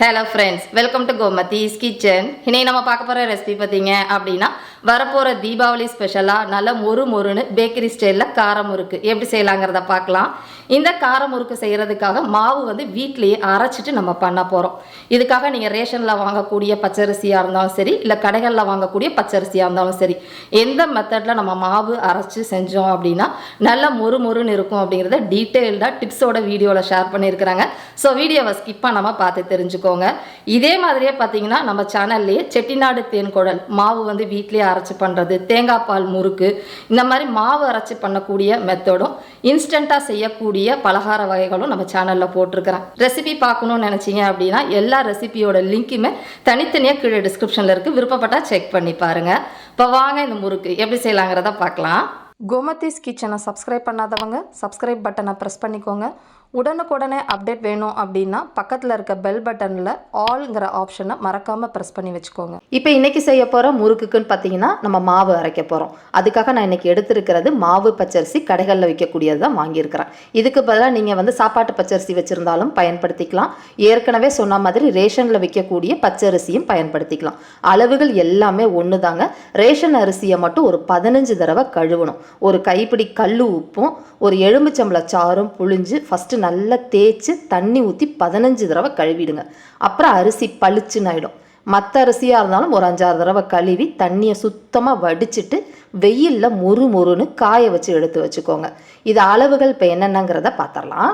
Hello friends welcome to Gomathi's kitchen இன்னைக்கு நம்ம பார்க்க போகிற ரெசிபி பார்த்தீங்க அப்படின்னா வரப்போகிற தீபாவளி ஸ்பெஷலாக நல்ல மொறு மொறுன்னு பேக்கரி ஸ்டைலில் கார முறுக்கு. எப்படி செய்யலாங்கிறத பார்க்கலாம். இந்த கார முறுக்கு செய்கிறதுக்காக மாவு வந்து வீட்லேயே அரைச்சிட்டு நம்ம பண்ண போகிறோம் இதுக்காக நீங்கள் ரேஷனில் வாங்கக்கூடிய பச்சரிசியாக இருந்தாலும் சரி இல்லை கடைகளில் வாங்கக்கூடிய பச்சரிசியாக இருந்தாலும் சரி எந்த மெத்தடில் நம்ம மாவு அரைச்சி செஞ்சோம் அப்படின்னா நல்ல மொறு மொறுன்னு இருக்கும் அப்படிங்கிறத டீட்டெயில்டாக டிப்ஸோட வீடியோவில் ஷேர் பண்ணியிருக்கிறாங்க. ஸோ வீடியோவை ஸ்கிப் பண்ணாமல் பார்த்து தெரிஞ்சுக்கோங்க இதே மாதிரியே பார்த்தீங்கன்னா நம்ம சேனல்லையே செட்டிநாடு தேன்குழல் மாவு வந்து வீட்டிலேயே அரைச்சி பண்ணுறது தேங்காய் பால் முறுக்கு இந்த மாதிரி மாவு அரைச்சி பண்ணக்கூடிய மெத்தடும் இன்ஸ்டண்ட்டாக செய்யக்கூடிய பலகார வகைகளும் நம்ம சேனலில் போட்டிருக்கிறேன். ரெசிபி பார்க்கணும்னு நினச்சிங்க அப்படின்னா எல்லா ரெசிபியோட லிங்க்குமே தனித்தனியாக கீழே டிஸ்கிரிப்ஷனில் இருக்குது விருப்பப்பட்டால் செக் பண்ணி பாருங்கள் இப்போ வாங்க இந்த முறுக்கு எப்படி செய்யலாங்கிறத பார்க்கலாம். கோமதிஸ் கிச்சனை சப்ஸ்கிரைப் பண்ணாதவங்க சப்ஸ்கிரைப் பட்டனை ப்ரெஸ் பண்ணிக்கோங்க. உடனுக்குடனே அப்டேட் வேணும் அப்படின்னா பக்கத்தில் இருக்க பெல் பட்டனில் ஆல்ங்கிற ஆப்ஷனை மறக்காமல் ப்ரெஸ் பண்ணி வச்சுக்கோங்க. இப்போ இன்றைக்கி செய்ய போகிற முறுக்குக்குன்னு பார்த்தீங்கன்னா நம்ம மாவு அரைக்க போகிறோம் அதுக்காக நான் இன்றைக்கி எடுத்திருக்கிறது மாவு பச்சரிசி கடைகளில் விற்கக்கூடியது தான் வாங்கியிருக்கிறேன். இதுக்கு பதிலாக நீங்கள் வந்து சாப்பாட்டு பச்சரிசி வச்சுருந்தாலும் பயன்படுத்திக்கலாம். ஏற்கனவே சொன்ன மாதிரி ரேஷனில் விற்கக்கூடிய பச்சரிசியும் பயன்படுத்திக்கலாம். அளவுகள் எல்லாமே ஒன்று தாங்க ரேஷன் அரிசியை மட்டும் ஒரு பதினஞ்சு தடவை கழுவணும். ஒரு கைப்பிடி கல் உப்பும் ஒரு எலுமிச்சம்பள சாறும் புழிஞ்சு ஃபஸ்ட்டு நல்லா தேய்ச்சி தண்ணி ஊற்றி பதினஞ்சு தடவை கழுவிடுங்க. அப்புறம் அரிசி பளிச்சுன்னு ஆகிடும் மற்ற அரிசியாக இருந்தாலும் ஒரு அஞ்சாறு தடவை கழுவி தண்ணியை சுத்தமாக வடிச்சிட்டு வெயிலில் மொறு மொறுன்னு காய வச்சு எடுத்து வச்சுக்கோங்க. இது அளவுகள் இப்போ என்னென்னங்கிறத பார்த்துடலாம்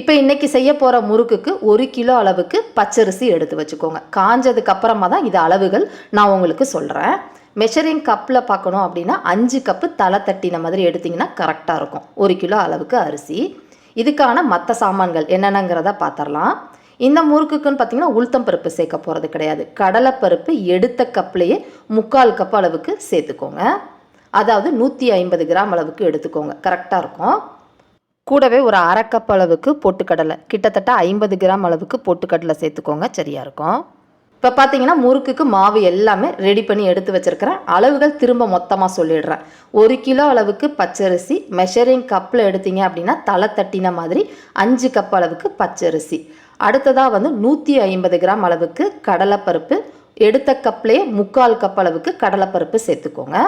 இப்போ இன்றைக்கி செய்ய போகிற முறுக்குக்கு ஒரு கிலோ அளவுக்கு பச்சரிசி எடுத்து வச்சுக்கோங்க. காஞ்சதுக்கு அப்புறமா தான் இது அளவுகள் நான் உங்களுக்கு சொல்கிறேன் மெஷரிங் கப்பில் பார்க்கணும் அப்படின்னா அஞ்சு கப்பு தலை தட்டின மாதிரி எடுத்திங்கன்னா கரெக்டாக இருக்கும். ஒரு கிலோ அளவுக்கு அரிசி. இதுக்கான மற்ற சாமான்கள் என்னென்னங்கிறத பார்த்துடலாம் இந்த முறுக்குக்குன்னு பார்த்தீங்கன்னா உளுத்தம் பருப்பு சேர்க்க போகிறது கிடையாது. கடலைப்பருப்பு எடுத்த கப்லேயே முக்கால் கப் அளவுக்கு சேர்த்துக்கோங்க. அதாவது நூற்றி ஐம்பது கிராம் அளவுக்கு எடுத்துக்கோங்க. கரெக்டாக இருக்கும். கூடவே ஒரு அரை கப் அளவுக்கு பொட்டுக்கடலை கிட்டத்தட்ட ஐம்பது கிராம் அளவுக்கு பொட்டுக்கடலை சேர்த்துக்கோங்க. சரியாக இருக்கும். இப்போ பார்த்தீங்கன்னா முறுக்குக்கு மாவு எல்லாமே ரெடி பண்ணி எடுத்து வச்சுருக்கிறேன். அளவுகள் திரும்ப மொத்தமாக சொல்லிடுறேன். ஒரு கிலோ அளவுக்கு பச்சரிசி மெஷரிங் கப்பில் எடுத்தீங்க அப்படின்னா தலை தட்டின மாதிரி அஞ்சு கப் அளவுக்கு பச்சரிசி. அடுத்ததாக வந்து நூற்றி ஐம்பது கிராம் அளவுக்கு கடலைப்பருப்பு. எடுத்த கப்லேயே முக்கால் கப் அளவுக்கு கடலைப்பருப்பு சேர்த்துக்கோங்க.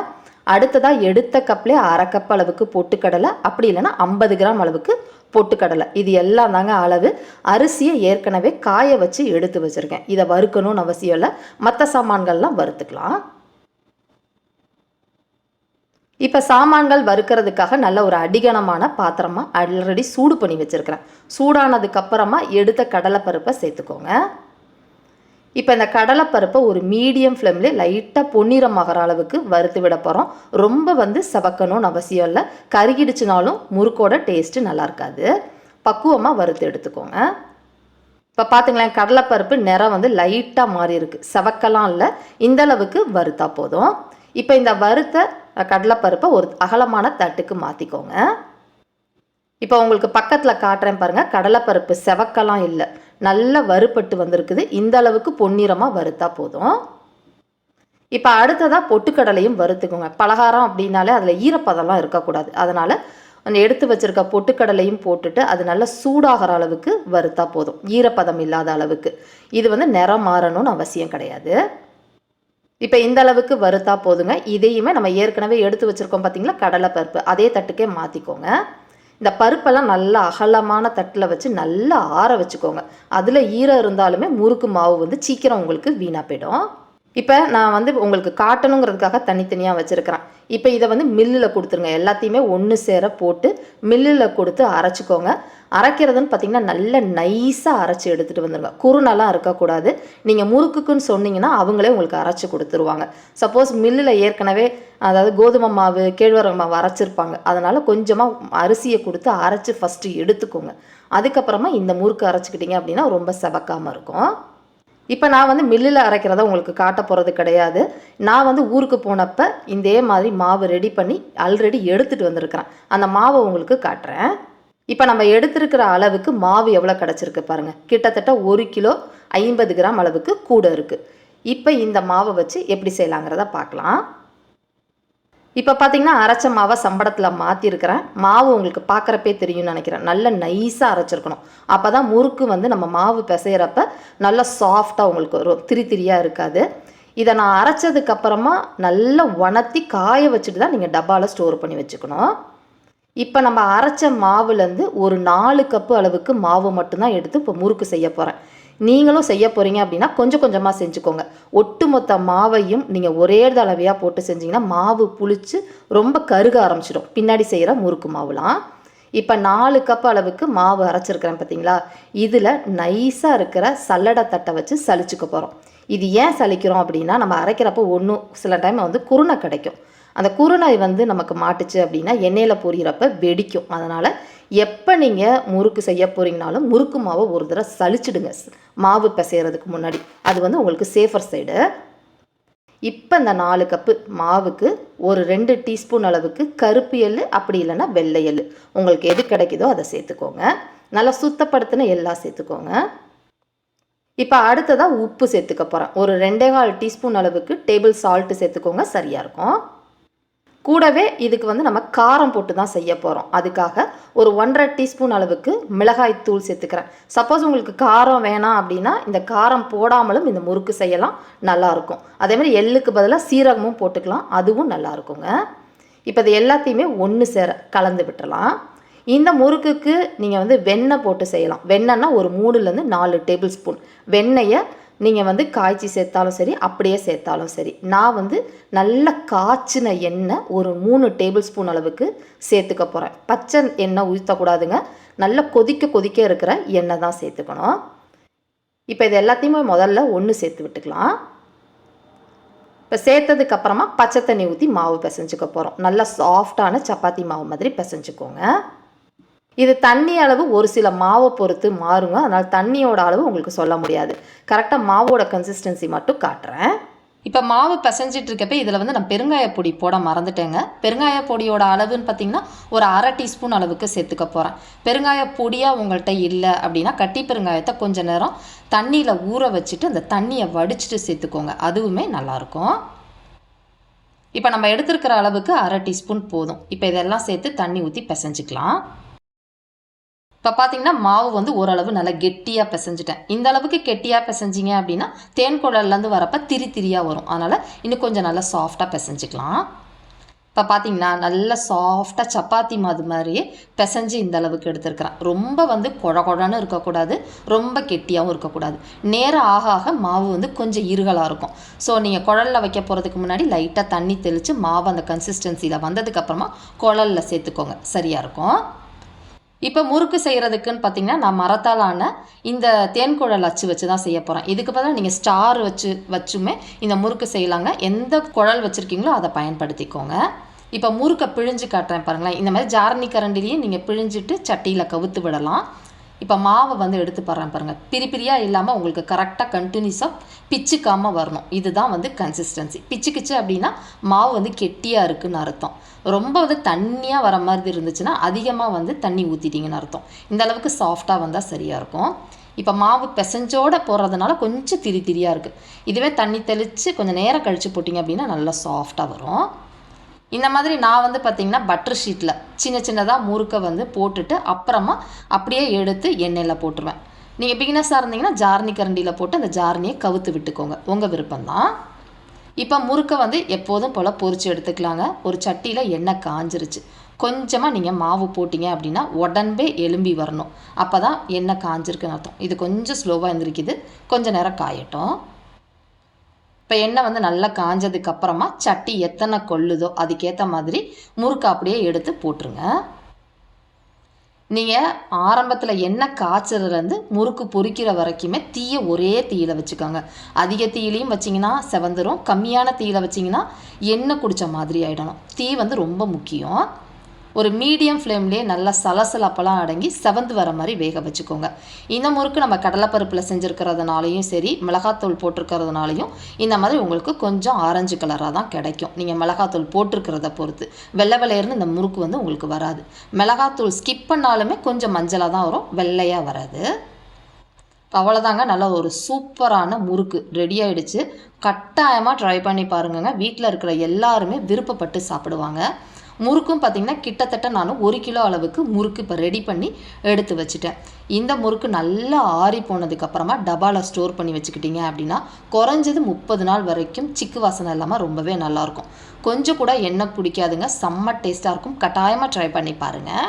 அடுத்ததாக எடுத்த கப்லேயே அரை கப் அளவுக்கு பொட்டுக்கடலை. அப்படி இல்லைன்னா ஐம்பது கிராம் அளவுக்கு பொட்டுக்கடலை. இது எல்லாம் தாங்க அளவு. அரிசியை ஏற்கனவே காய வச்சு எடுத்து வச்சுருக்கேன். இதை வறுக்கணும்னு அவசியம் இல்லை. மற்ற சாமான்கள்லாம் வறுத்துக்கலாம். இப்போ சாமான்கள் வறுக்கிறதுக்காக நல்ல ஒரு அடிகனமான பாத்திரமாக ஆல்ரெடி சூடு பண்ணி வச்சுருக்கிறேன். சூடானதுக்கப்புறமா எடுத்த கடலைப்பருப்பை சேர்த்துக்கோங்க. இப்போ இந்த கடலைப்பருப்பை ஒரு மீடியம் ஃப்ளேமில் லைட்டாக பொன்னிறமாகிற அளவுக்கு வறுத்து விட போகிறோம் ரொம்ப வந்து சவக்கணும்னு அவசியம் இல்லை. கருகிடுச்சுனாலும் முறுக்கோட டேஸ்ட்டு நல்லா இருக்காது. பக்குவமாக வறுத்து எடுத்துக்கோங்க. இப்போ பார்த்துங்களேன் கடலைப்பருப்பு நிறம் வந்து லைட்டாக மாறி இருக்கு. செவக்கலாம் இல்லை. இந்த அளவுக்கு வறுத்தா போதும். இப்போ இந்த வறுத்த கடலைப்பருப்பை ஒரு அகலமான தட்டுக்கு மாற்றிக்கோங்க இப்போ உங்களுக்கு பக்கத்தில் காட்டுறேன் பாருங்கள் கடலைப்பருப்பு செவக்கலாம் இல்லை. நல்லா வறுபட்டு வந்திருக்குது. இந்த அளவுக்கு பொன்னிறமாக வறுத்தா போதும். இப்போ அடுத்ததாக பொட்டுக்கடலையும் வறுத்துக்கோங்க. பலகாரம் அப்படின்னாலே அதில் ஈரப்பதம்லாம் இருக்கக்கூடாது. அதனால் அந்த எடுத்து வச்சிருக்க பொட்டுக்கடலையும் போட்டுட்டு அது நல்லா சூடாகிற அளவுக்கு வறுத்தா போதும். ஈரப்பதம் இல்லாத அளவுக்கு. இது வந்து நிறம் மாறணும்னு அவசியம் கிடையாது. இப்போ இந்த அளவுக்கு வறுத்தா போதுங்க. இதையுமே நம்ம ஏற்கனவே எடுத்து வச்சுருக்கோம் பார்த்தீங்களா கடலை பருப்பு அதே தட்டுக்கே மாற்றிக்கோங்க இந்த பருப்பெல்லாம் நல்லா அகலமான தட்டில் வச்சு நல்லா ஆற வச்சுக்கோங்க. அதில் ஈரம் இருந்தாலுமே முறுக்கு மாவு வந்து சீக்கிரம் உங்களுக்கு வீணாக போயிடும். இப்போ நான் வந்து உங்களுக்கு காட்டணுங்கிறதுக்காக தனித்தனியாக வச்சுருக்கிறேன். இப்போ இதை வந்து மில்லில் கொடுத்துருங்க. எல்லாத்தையுமே ஒன்று சேர போட்டு மில்லில் கொடுத்து அரைச்சிக்கோங்க. அரைக்கிறதுன்னு பார்த்தீங்கன்னா நல்ல நைஸாக அரைச்சி எடுத்துகிட்டு வந்துடுங்க குறுநெல்லாம் இருக்கக்கூடாது. நீங்கள் முறுக்குக்குன்னு சொன்னீங்கன்னா அவங்களே உங்களுக்கு அரைச்சி கொடுத்துருவாங்க. சப்போஸ் மில்லில் ஏற்கனவே அதாவது கோதுமை மாவு கேழ்வரகு மாவு அரைச்சிருப்பாங்க. அதனால் கொஞ்சமாக அரிசியை கொடுத்து அரைச்சி ஃபஸ்ட்டு எடுத்துக்கோங்க. அதுக்கப்புறமா இந்த முறுக்கு அரைச்சிக்கிட்டிங்க அப்படின்னா ரொம்ப செவக்காமல் இருக்கும். இப்போ நான் வந்து மில்லில் அரைக்கிறத உங்களுக்கு காட்ட போகிறது கிடையாது. நான் வந்து ஊருக்கு போனப்போ இதே மாதிரி மாவு ரெடி பண்ணி ஆல்ரெடி எடுத்துகிட்டு வந்திருக்கிறேன். அந்த மாவை உங்களுக்கு காட்டுறேன். இப்போ நம்ம எடுத்திருக்கிற அளவுக்கு மாவு எவ்வளோ கிடச்சிருக்கு பாருங்கள் கிட்டத்தட்ட ஒரு கிலோ ஐம்பது கிராம் அளவுக்கு கூட இருக்குது இப்போ இந்த மாவை வச்சு எப்படி செய்யலாங்கிறத பார்க்கலாம். இப்போ பார்த்தீங்கன்னா அரைச்ச மாவை சம்படத்தில் மாற்றிருக்கிறேன் மாவு உங்களுக்கு பார்க்குறப்பே தெரியும்னு நினைக்கிறேன். நல்ல நைஸாக அரைச்சிருக்கணும். அப்போ தான் முறுக்கு வந்து நம்ம மாவு பிசைகிறப்ப நல்லா சாஃப்டாக உங்களுக்கு வரும் திரி திரியாக இருக்காது. இதை நான் அரைச்சதுக்கப்புறமா நல்லா உணர்த்தி காய வச்சுட்டு தான் நீங்கள் டப்பாவில் ஸ்டோர் பண்ணி வச்சுக்கணும். இப்போ நம்ம அரைச்ச மாவுலேருந்து ஒரு நாலு கப்பு அளவுக்கு மாவு மட்டும்தான் எடுத்து இப்போ முறுக்கு செய்ய போகிறேன் நீங்களும் செய்ய போகிறீங்க அப்படின்னா கொஞ்சம் கொஞ்சமாக செஞ்சுக்கோங்க. ஒட்டுமொத்த மாவையும் நீங்கள் ஒரே தடவையாக போட்டு செஞ்சீங்கன்னா மாவு புளிச்சு ரொம்ப கருக ஆரம்பிச்சிடும். பின்னாடி செய்கிற முறுக்கு மாவுலாம். இப்போ நாலு கப் அளவுக்கு மாவு அரைச்சிருக்கிறேன் பார்த்தீங்களா இதில் நைஸாக இருக்கிற சல்லடை தட்டை வச்சு சலிச்சுக்க போகிறோம் இது ஏன் சலிக்கிறோம் அப்படின்னா நம்ம அரைக்கிறப்போ ஒன்றும் சில டைம் வந்து குருணை கிடைக்கும். அந்த குறுநாய் வந்து நமக்கு மாட்டுச்சு அப்படின்னா எண்ணெயில் பொரியிறப்ப வெடிக்கும். அதனால் எப்போ நீங்கள் முறுக்கு செய்ய போகிறீங்கனாலும் முறுக்கு மாவை ஒரு தடவை சளிச்சிடுங்க. மாவு பிசைகிறதுக்கு முன்னாடி. அது வந்து உங்களுக்கு சேஃபர் சைடு இப்போ இந்த நாலு கப்பு மாவுக்கு ஒரு ரெண்டு டீஸ்பூன் அளவுக்கு கருப்பு எள் அப்படி இல்லைன்னா வெள்ளை எள் உங்களுக்கு எது கிடைக்குதோ அதை சேர்த்துக்கோங்க. நல்லா சுத்தப்படுத்தின எல்லாம் சேர்த்துக்கோங்க. இப்போ அடுத்ததாக உப்பு சேர்த்துக்க போகிறேன் ஒரு ரெண்டே கால் டீஸ்பூன் அளவுக்கு டேபிள் சால்ட்டு சேர்த்துக்கோங்க. சரியாக இருக்கும். கூடவே இதுக்கு வந்து நம்ம காரம் போட்டு தான் செய்ய போகிறோம் அதுக்காக ஒரு ஒன்றரை டீஸ்பூன் அளவுக்கு மிளகாய் தூள் சேர்த்துக்கிறேன். சப்போஸ் உங்களுக்கு காரம் வேணாம் அப்படின்னா இந்த காரம் போடாமலும் இந்த முறுக்கு செய்யலாம் நல்லாயிருக்கும் அதேமாதிரி எள்ளுக்கு பதிலாக சீரகமும் போட்டுக்கலாம் அதுவும் நல்லாயிருக்குங்க இப்போ இது எல்லாத்தையுமே ஒன்று சேர கலந்து விட்டுறலாம். இந்த முறுக்குக்கு நீங்கள் வந்து வெண்ணெய் போட்டு செய்யலாம். வெண்ணெய்னா ஒரு மூணுலேருந்து நாலு டேபிள் ஸ்பூன். வெண்ணெயை நீங்கள் வந்து காய்ச்சி சேர்த்தாலும் சரி அப்படியே சேர்த்தாலும் சரி. நான் வந்து நல்ல காய்ச்சின எண்ணெய் ஒரு மூணு டேபிள் ஸ்பூன் அளவுக்கு சேர்த்துக்க போகிறேன் பச்சை எண்ணெய் ஊற்றக்கூடாதுங்க நல்லா கொதிக்க கொதிக்க இருக்கிற எண்ணெய் தான் சேர்த்துக்கணும். இப்போ இது எல்லாத்தையுமே முதல்ல ஒன்று சேர்த்து விட்டுக்கலாம். இப்போ சேர்த்ததுக்கப்புறமா பச்சை தண்ணி ஊற்றி மாவு பிசைஞ்சுக்க போகிறோம் நல்லா சாஃப்டான சப்பாத்தி மாவு மாதிரி பிசைஞ்சுக்கோங்க. இது தண்ணி அளவு ஒரு சில மாவை பொறுத்து மாறுங்க. அதனால் தண்ணியோட அளவு உங்களுக்கு சொல்ல முடியாது. கரெக்டாக மாவோட கன்சிஸ்டன்சி மட்டும் காட்டுறேன். இப்போ மாவு பிசைஞ்சிட்டு இருக்கப்ப இதில் வந்து நான் பெருங்காய பொடி போட மறந்துட்டேங்க. பெருங்காய பொடியோட அளவுன்னு பார்த்தீங்கன்னா ஒரு அரை டீஸ்பூன் அளவுக்கு சேர்த்துக்க போகிறேன் பெருங்காய பொடியாக உங்கள்கிட்ட இல்லை அப்படின்னா கட்டி பெருங்காயத்தை கொஞ்சம் நேரம் தண்ணியில் ஊற வச்சுட்டு அந்த தண்ணியை வடிச்சிட்டு சேர்த்துக்கோங்க. அதுவுமே நல்லாயிருக்கும். இப்போ நம்ம எடுத்துருக்கிற அளவுக்கு அரை டீஸ்பூன் போதும். இப்போ இதெல்லாம் சேர்த்து தண்ணி ஊற்றி பிசைஞ்சிக்கலாம். இப்போ பார்த்தீங்கன்னா மாவு வந்து ஓரளவு நல்லா கெட்டியாக பிசைஞ்சிட்டேன். இந்த அளவுக்கு கெட்டியாக பிசைஞ்சிங்க அப்படின்னா தேன் குழல்லேருந்து வரப்போ திரி திரியாக வரும். அதனால் இன்னும் கொஞ்சம் நல்லா சாஃப்டாக பிசைஞ்சிக்கலாம். இப்போ பார்த்தீங்கன்னா நல்லா சாஃப்டாக சப்பாத்தி மாது மாதிரியே பிசைஞ்சு இந்த அளவுக்கு எடுத்துருக்கிறேன். ரொம்ப வந்து குழ குழன்னு இருக்கக்கூடாது. ரொம்ப கெட்டியாகவும் இருக்கக்கூடாது. நேரம் ஆக ஆக மாவு வந்து கொஞ்சம் இருகலாக இருக்கும். ஸோ நீங்கள் குழலில் வைக்க போகிறதுக்கு முன்னாடி லைட்டாக தண்ணி தெளித்து மாவு அந்த கன்சிஸ்டன்சியில் வந்ததுக்கப்புறமா குழலில் சேர்த்துக்கோங்க. சரியாக இருக்கும்? இப்போ முறுக்கு செய்கிறதுக்குன்னு பார்த்தீங்கன்னா நான் மரத்தாலான இந்த தேன்குழல் அச்சு வச்சு தான் செய்ய போகிறேன் இதுக்கு பதிலாக நீங்கள் ஸ்டார் வச்சு வச்சுமே இந்த முறுக்கு செய்யலாங்க. எந்த குழல் வச்சுருக்கீங்களோ அதை பயன்படுத்திக்கோங்க. இப்போ முறுக்கை பிழிஞ்சு காட்டுறேன் பாருங்களேன். இந்த மாதிரி ஜாரணி கரண்டிலேயே நீங்கள் பிழிஞ்சிட்டு சட்டியில் கவுத்து விடலாம். இப்போ மாவை வந்து எடுத்து பாடுறேன் பாருங்கள் பிரி பிரியாக இல்லாமல் உங்களுக்கு கரெக்டாக கண்டினியூஸாக பிச்சுக்காமல் வரணும். இதுதான் வந்து கன்சிஸ்டன்சி பிச்சுக்குச்சு அப்படின்னா மாவு வந்து கெட்டியாக இருக்குன்னு அர்த்தம். ரொம்ப வந்து தண்ணியாக வர மாதிரி இருந்துச்சுன்னா அதிகமாக வந்து தண்ணி ஊற்றிட்டீங்கன்னு அர்த்தம். இந்த அளவுக்கு சாஃப்டாக வந்தால் சரியாக இருக்கும். இப்போ மாவு பிசைஞ்சோட போடுறதுனால கொஞ்சம் திரி திரியாக இருக்குது இதுவே தண்ணி தெளித்து கொஞ்சம் நேரம் கழித்து போட்டிங்க அப்படின்னா நல்லா சாஃப்டாக வரும். இந்த மாதிரி நான் வந்து பார்த்திங்கன்னா பட்டர் ஷீட்டில் சின்ன சின்னதாக முறுக்கை வந்து போட்டுட்டு அப்புறமா அப்படியே எடுத்து எண்ணெயில் போட்டுருவேன். நீங்கள் பிகினஸாக இருந்தீங்கன்னா ஜார்னி கரண்டியில் போட்டு அந்த ஜார்னியை கவுத்து விட்டுக்கோங்க. உங்கள் விருப்பம்தான் இப்போ முறுக்கை வந்து எப்போதும் போல் பொறிச்சு எடுத்துக்கலாங்க. ஒரு சட்டியில் எண்ணெய் காஞ்சிருச்சு. கொஞ்சமாக நீங்கள் மாவு போட்டிங்க அப்படின்னா உடன்பே எலும்பி வரணும். அப்போ தான் எண்ணெய் காஞ்சிருக்குன்னு அர்த்தம். இது கொஞ்சம் ஸ்லோவாக இருந்திருக்குது கொஞ்சம் நேரம் காயட்டும். இப்போ எண்ணெய் வந்து நல்லா காஞ்சதுக்கு அப்புறமா சட்டி எத்தனை கொள்ளுதோ அதுக்கேற்ற மாதிரி முறுக்கு அப்படியே எடுத்து போட்டுருங்க. நீங்கள் ஆரம்பத்தில் எண்ணெய் காய்ச்சதுலேருந்து முறுக்கு பொரிக்கிற வரைக்குமே தீயை ஒரே தீயில் வச்சுக்கோங்க. அதிக தீயிலையும் வச்சிங்கன்னா செவந்துடும் கம்மியான தீயில் வச்சிங்கன்னா எண்ணெய் குடித்த மாதிரி ஆகிடணும் தீ வந்து ரொம்ப முக்கியம். ஒரு மீடியம் ஃப்ளேம்லேயே நல்லா சலசலப்பெல்லாம் அடங்கி செவந்து வர மாதிரி வேக வச்சுக்கோங்க. இந்த முறுக்கு நம்ம கடலைப்பருப்பில் செஞ்சுருக்கிறதுனாலையும் சரி மிளகாத்தூள் போட்டிருக்கிறதுனாலையும் இந்த மாதிரி உங்களுக்கு கொஞ்சம் ஆரஞ்சு கலராக தான் கிடைக்கும். நீங்கள் மிளகாத்தூள் போட்டிருக்கிறத பொறுத்து. வெள்ளை வெள்ளையர்னு இந்த முறுக்கு வந்து உங்களுக்கு வராது. மிளகாத்தூள் ஸ்கிப் பண்ணாலுமே கொஞ்சம் மஞ்சளாக தான் வரும். வெள்ளையாக வராது. அவ்வளோதாங்க நல்ல ஒரு சூப்பரான முறுக்கு. ரெடி ஆகிடுச்சு கட்டாயமாக ட்ரை பண்ணி பாருங்கங்க. வீட்டில் இருக்கிற எல்லாருமே விருப்பப்பட்டு சாப்பிடுவாங்க. முறுக்கும் பார்த்திங்கன்னா கிட்டத்தட்ட நான் ஒரு கிலோ அளவுக்கு முறுக்கு இப்போ ரெடி பண்ணி எடுத்து வச்சுட்டேன். இந்த முறுக்கு நல்லா ஆறி போனதுக்கப்புறமா டபாவில் ஸ்டோர் பண்ணி வச்சுக்கிட்டீங்க அப்படின்னா குறைஞ்சது முப்பது நாள் வரைக்கும் சிக்கு வாசனை இல்லாமல் ரொம்பவே நல்லாயிருக்கும் கொஞ்சம் கூட எண்ணெய் பிடிக்காதுங்க செம்ம டேஸ்ட்டாக இருக்கும். கட்டாயமாக ட்ரை பண்ணி பாருங்கள்